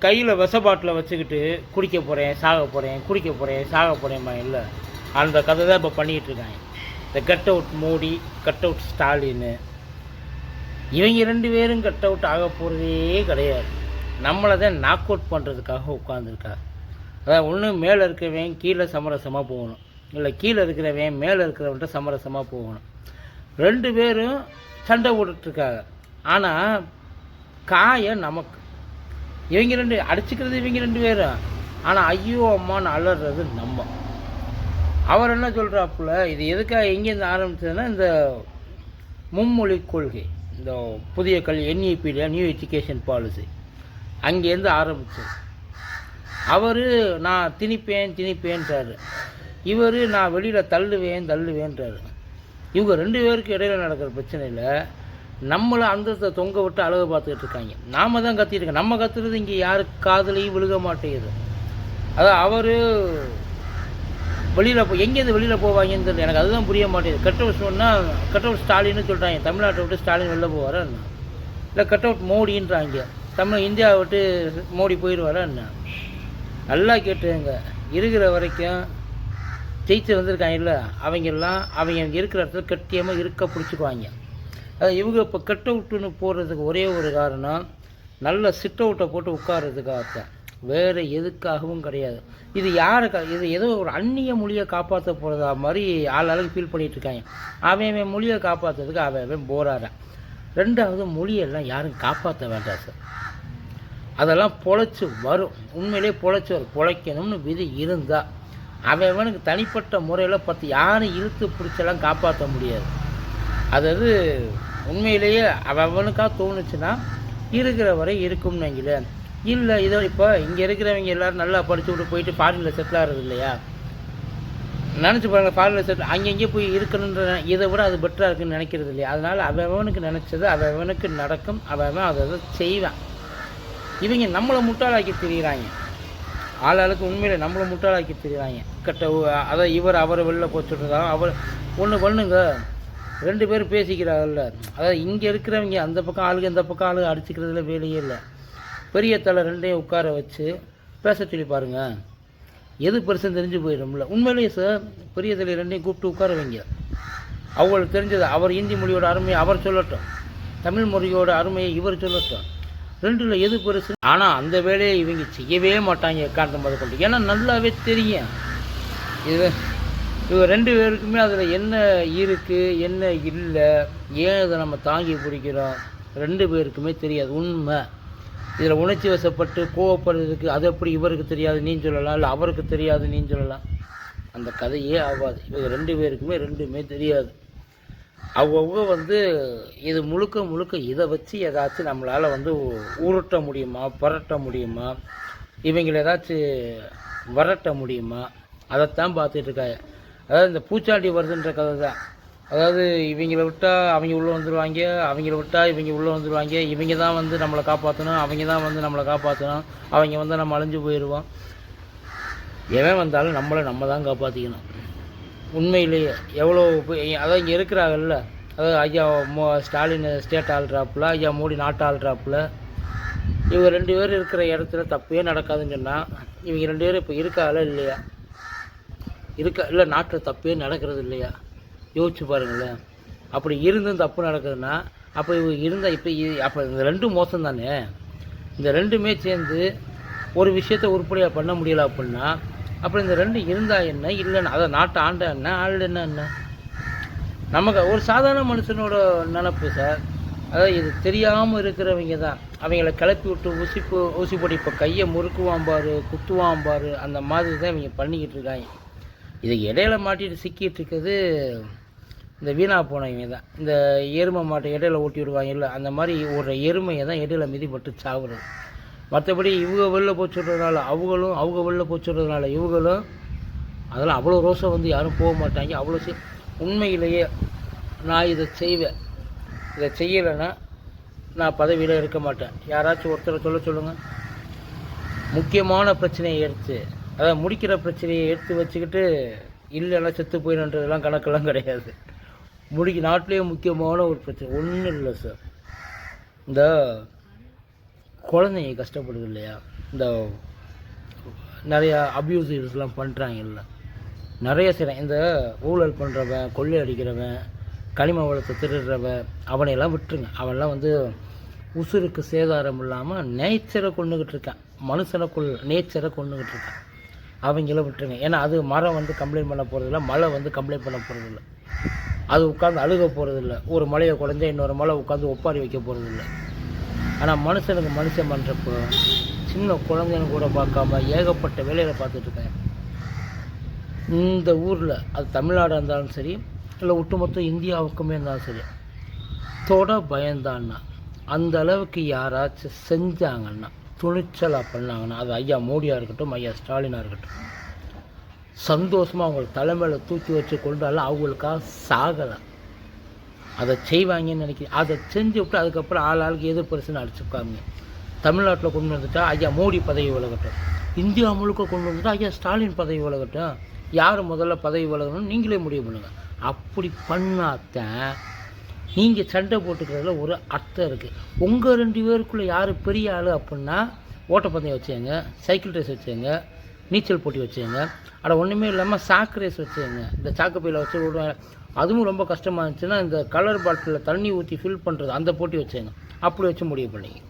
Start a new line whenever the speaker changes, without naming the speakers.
கையில் விஷ பாட்டில் வச்சுக்கிட்டு குடிக்க போகிறேன் சாக போகிறேன் குடிக்க போகிறேன் சாக போகிறேன்மா இல்லை. அந்த கதை தான் இப்போ பண்ணிக்கிட்டு இருக்காங்க. இந்த cut out Modi cut out Stalin இவங்க ரெண்டு பேரும் கட் அவுட் ஆக போகிறதே கிடையாது. நம்மளை தான் நாக் அவுட் பண்ணுறதுக்காக உட்காந்துருக்கா அதான் ஒன்று மேலே இருக்கிறவன் கீழே சமரசமாக போகணும். இல்லை கீழே இருக்கிறவன் மேலே இருக்கிறவன்ட்ட சமரசமாக போகணும். ரெண்டு பேரும் சண்டை போட்டுட்ருக்காங்க ஆனால் காயம் நமக்கு. இவங்க ரெண்டு அடிச்சுக்கிறது இவங்க ரெண்டு பேரும் ஆனால் ஐயோ அம்மான்னு அலறது நம்ம. அவர் என்ன சொல்கிறாப்புல இது எதுக்காக எங்கேருந்து ஆரம்பிச்சதுன்னா இந்த மும்மொழி கொள்கை இந்த புதிய கல்வி என்இபியில் நியூ எஜுகேஷன் பாலிசி அங்கேருந்து ஆரம்பித்தது அவர் நான் திணிப்பேன் திணிப்பேன்றாரு. இவர் நான் வெளியில் தள்ளுவேன் தள்ளுவேன்றாரு. இவங்க ரெண்டு பேருக்கு இடையில் நடக்கிற பிரச்சனையில் நம்மளை அந்தத்தை தொங்க விட்டு அழகு பார்த்துக்கிட்டு இருக்காங்க. நாம தான் கத்திருக்கோம் இருக்கோம். நம்ம கத்துறது இங்கே யாரு காதுலையும் விழுக மாட்டேங்குது. அதான் அவர் வெளியில் போ எங்கேருந்து வெளியில் போவாங்கன்னு தெரியல. எனக்கு அதுதான் புரிய மாட்டேங்குது. கட் அவுட் சொன்னால் கட் அவுட் ஸ்டாலின்னு சொல்கிறாங்க தமிழ்நாட்டை விட்டு ஸ்டாலின் வெளில போவாரா என்ன? இல்லை கட் அவுட் மோடின்றாங்க. தமிழ் இந்தியாவை விட்டு மோடி போயிடுவாரா என்ன? நல்லா கேட்டுங்க. இருக்கிற வரைக்கும் ஜெயிச்சு வந்திருக்காங்கல்ல அவங்கெல்லாம் அவங்க இருக்கிற இடத்துல கட்டியமாக இருக்க பிடிச்சிக்குவாங்க. இவங்க இப்போ கட் அவுட்டுன்னு போடுறதுக்கு ஒரே ஒரு காரணம் நல்ல சிட் அவுட்டை போட்டு உட்கார்றதுக்காகத்தான் வேறு எதுக்காகவும் கிடையாது. இது யாருக்கா இது ஏதோ ஒரு அந்நிய மொழியை காப்பாற்ற போகிறதா மாதிரி ஆள் அளவுக்கு ஃபீல் பண்ணிகிட்டு இருக்காங்க. அவன் அவன் மொழியை காப்பாற்றுறதுக்கு அவன் அவன் போராடுறான் ரெண்டாவது மொழியெல்லாம் யாரும் காப்பாற்ற வேண்டாம் சார் அதெல்லாம் பொழைச்சி வரும். உண்மையிலே பொழைச்சி வரும். பொழைக்கணும்னு விதி இருந்தால் அவன் அவனுக்கு தனிப்பட்ட முறையில் பார்த்து யாரும் இழுத்து பிடிச்செல்லாம் காப்பாற்ற முடியாது. அதாவது உண்மையிலேயே அவனுக்காக தோணுச்சுன்னா இருக்கிற வரை இருக்கும்னு வைங்களேன் இல்லை இதோ இப்போ இங்கே இருக்கிறவங்க எல்லோரும் நல்லா படித்து விட்டு போயிட்டு ஃபாரினில் செட்டில் ஆகிறது இல்லையா? நினச்சி பாருங்கள் ஃபாரினில் செட்டில் அங்கங்கே போய் இருக்கணுன்ற இதை விட அது பெட்டராக இருக்குன்னு நினைக்கிறது இல்லையா? அதனால் அவனுக்கு நினச்சது அவனுக்கு நடக்கும் அவன் அதை அதை செய்வான். இவங்க நம்மளை முட்டாளாக்கி திரியிறாங்க. ஆளாளுக்கு உண்மையில் நம்மளை முட்டாளாக்கி தெரியுறாங்க. கட்ட அதை இவர் அவரை வெளில போச்சுட்றதா அவர் ஒன்று பண்ணுங்க. ரெண்டு பேரும் பேசிக்கிறாங்கல்ல. அதாவது இங்கே இருக்கிறவங்க அந்த பக்கம் ஆளுங்க இந்த பக்கம் ஆளுங்க அடிச்சுக்கிறதுல வேலையே இல்லை. பெரிய தலை ரெண்டையும் உட்கார வச்சு பேச சொல்லி பாருங்கள் எது பெருசுன்னு தெரிஞ்சு போயிடும்ல. உண்மையிலேயே சார் பெரிய தலை ரெண்டையும் கூப்பிட்டு உட்கார வைங்க. அவங்களுக்கு தெரிஞ்சது அவர் இந்தி மொழியோட அருமையை அவர் சொல்லட்டும். தமிழ் மொழியோட அருமையை இவர் சொல்லட்டும். ரெண்டுல எது பெருசு ஆனால் அந்த வேலையை இவங்க செய்யவே மாட்டாங்க காரணம் முதல் கொண்டு. ஏன்னா நல்லாவே தெரியும். இது இவங்க ரெண்டு பேருக்குமே அதில் என்ன இருக்குது என்ன இல்லை ஏன் இதை நம்ம தாங்கி பிடிக்கிறோம்? ரெண்டு பேருக்குமே தெரியாது உண்மை. இதில் உணர்ச்சி வசப்பட்டு கோவப்படுறதுக்கு அது எப்படி இவருக்கு தெரியாது நீ சொல்லலாம் இல்லை அவருக்கு தெரியாது நீ சொல்லலாம். அந்த கதையே ஆகாது. இவங்க ரெண்டு பேருக்குமே ரெண்டுமே தெரியாது. அவ்வளவு வந்து இது முழுக்க முழுக்க இதை வச்சு ஏதாச்சும் நம்மளால் வந்து உருட்ட முடியுமா புரட்ட முடியுமா? இவங்களை ஏதாச்சும் வரட்ட முடியுமா? அதைத்தான் பார்த்துட்டு இருக்காங்க. அதாவது இந்த பூச்சாண்டி வருதுன்ற கதை தான். அதாவது இவங்கள விட்டால் அவங்க உள்ளே வந்துடுவாங்க அவங்கள விட்டால் இவங்க உள்ளே வந்துடுவாங்க இவங்க தான் வந்து நம்மளை காப்பாற்றணும் அவங்க தான் வந்து நம்மளை காப்பாற்றணும் அவங்க வந்து நம்ம அழிஞ்சு போயிடுவோம் எவன் வந்தாலும் நம்மளை நம்ம தான் காப்பாற்றிக்கணும் உண்மையிலேயே எவ்வளோ இப்போ அதான் இங்கே இருக்கிறாங்கல்ல. அதாவது ஐயா மோ ஸ்டாலின் ஸ்டேட் ஆள்றாப்புல ஐயா மோடி நாட்டு ஆள்றாப்புல. இவங்க ரெண்டு பேர் இருக்கிற இடத்துல தப்பே நடக்காதுன்னு சொன்னால் இவங்க ரெண்டு பேரும் இப்போ இருக்காங்களா இல்லையா? இருக்க இல்லை நாட்டில் தப்பே நடக்கிறது இல்லையா யோசிச்சு பாருங்களேன். அப்படி இருந்தும் தப்பு நடக்குதுன்னா அப்போ இவங்க இருந்தால் இப்போ அப்போ இந்த ரெண்டும் மோசம் தானே இந்த ரெண்டுமே சேர்ந்து ஒரு விஷயத்த உருப்படியாக பண்ண முடியல அப்படின்னா அப்புறம் இந்த ரெண்டு இருந்தா என்ன? இல்லைன்னா அதை நாட்டை ஆண்ட என்ன? ஆள் என்ன என்ன? நமக்கு ஒரு சாதாரண மனுஷனோட நினப்பு சார் அதாவது இது தெரியாமல் இருக்கிறவங்க தான். அவங்கள கிளப்பி விட்டு ஊசி போ- ஊசி போட்டு இப்போ கையை முறுக்குவான் குத்துவாம்பார் குத்துவான் அந்த மாதிரி தான் இவங்க பண்ணிக்கிட்டு இருக்காங்க. இது இடையில மாட்டிட்டு சிக்கிட்டு இருக்கிறது இந்த வீணா போனவங்க தான். இந்த எருமை மாட்டை இடையில ஓட்டி விடுவாங்கல்ல அந்த மாதிரி ஒரு எருமையை தான் இடையில மிதிப்பட்டு சாவுறது. மற்றபடி இவங்க வெளில போச்சுடுறதுனால அவங்களும் அவங்க வெளில போச்சுடுறதுனால இவங்களும் அதெல்லாம் அவ்வளோ ரோசம் வந்து யாரும் போக மாட்டாங்க. அவ்வளோ செய் உண்மையிலேயே நான் இதை செய்வேன். இதை செய்யலைன்னா நான் பதவியில் இருக்க மாட்டேன். யாராச்சும் ஒருத்தரை சொல்ல சொல்லுங்கள் முக்கியமான பிரச்சனையை எடுத்து அதாவது முடிக்கிற பிரச்சனையை எடுத்து வச்சுக்கிட்டு இல்லைன்னா செத்து போயிடுன்றதெல்லாம் கணக்கெல்லாம் கிடையாது. முடிக்க நாட்டிலேயே முக்கியமான ஒரு பிரச்சனை. ஒன்றும் இல்லை சார் இந்த குழந்தைங்க கஷ்டப்படுது இல்லையா? இந்த நிறையா அப்யூசிவ்ஸ்லாம் பண்ணுறாங்கல்ல நிறைய சில இந்த ஊழல் பண்ணுறவன் கொள்ளை அடிக்கிறவன் கனிம வளத்தை திருடுறவன் அவனையெல்லாம் விட்டுருங்க. அவன்லாம் வந்து உசுருக்கு சேதாரம் இல்லாமல் நேச்சரை கொண்டுக்கிட்டு இருக்கான். மனுஷனை கொள் நேச்சரை கொண்டுக்கிட்டு இருக்கான். அவங்கள விட்டுருங்க. ஏன்னா அது மரம் வந்து கம்ப்ளைண்ட் பண்ண போகிறதில்ல மழை வந்து கம்ப்ளைண்ட் பண்ண போகிறதில்ல அது உட்காந்து அழுக போகிறதில்ல ஒரு மலையை குறைஞ்சா இன்னொரு மலை உட்காந்து ஒப்பாரி வைக்க போகிறதில்ல ஆனால் மனுஷனுக்கு மனுஷன் பண்ணுறப்போ சின்ன குழந்தைன்னு கூட பார்க்காம ஏகப்பட்ட வேலைகளை பார்த்துட்ருக்கேன் இந்த ஊரில் அது தமிழ்நாடாக இருந்தாலும் சரி இல்லை ஒட்டுமொத்த இந்தியாவுக்குமே இருந்தாலும் சரி தொட பயந்தான்னா அந்த அளவுக்கு யாராச்சும் செஞ்சாங்கன்னா துணிச்சலாக பண்ணாங்கன்னா அது ஐயா மோடியாக இருக்கட்டும் ஐயா ஸ்டாலினாக இருக்கட்டும் சந்தோஷமாக அவங்க தலைமையில் தூக்கி வச்சு கொண்டாலும் அவங்களுக்காக சாகலை. அதை செய்வாங்கன்னு நினைக்கிறேன். அதை செஞ்சு விட்டு அதுக்கப்புறம் ஆள் ஆளுக்கு எது பெருசுன்னு அடிச்சுக்காங்க தமிழ்நாட்டில் கொண்டு வந்துட்டா ஐயா மோடி பதவி விலகட்டும். இந்தியா முழுக்க கொண்டு வந்துட்டா ஐயா ஸ்டாலின் பதவி விலகட்டும். யார் முதல்ல பதவி விலகணும்னு நீங்களே முடிவு பண்ணுங்கள் அப்படி பண்ணாதான் நீங்கள் சண்டை போட்டுக்கிறதுல ஒரு அர்த்தம் இருக்குது உங்கள் ரெண்டு பேருக்குள்ளே யார் பெரிய ஆள் அப்படின்னா ஓட்டப்பந்தயம் வச்சுங்க சைக்கிள் ரேஸ் வச்சுங்க நீச்சல் போட்டி வச்சுங்க அட ஒன்றுமே இல்லாமல் சாக்கு ரேஸ் வச்சுங்க இந்த சாக்கு பையில் வச்சு விடுவேன். அதுவும் ரொம்ப கஷ்டமாக இருந்துச்சுன்னா இந்த கலர் பாட்டிலில் தண்ணி ஊற்றி ஃபில் பண்ணுறது அந்த போட்டி வச்சுங்க அப்படி வச்சு முடிவு பண்ணிங்க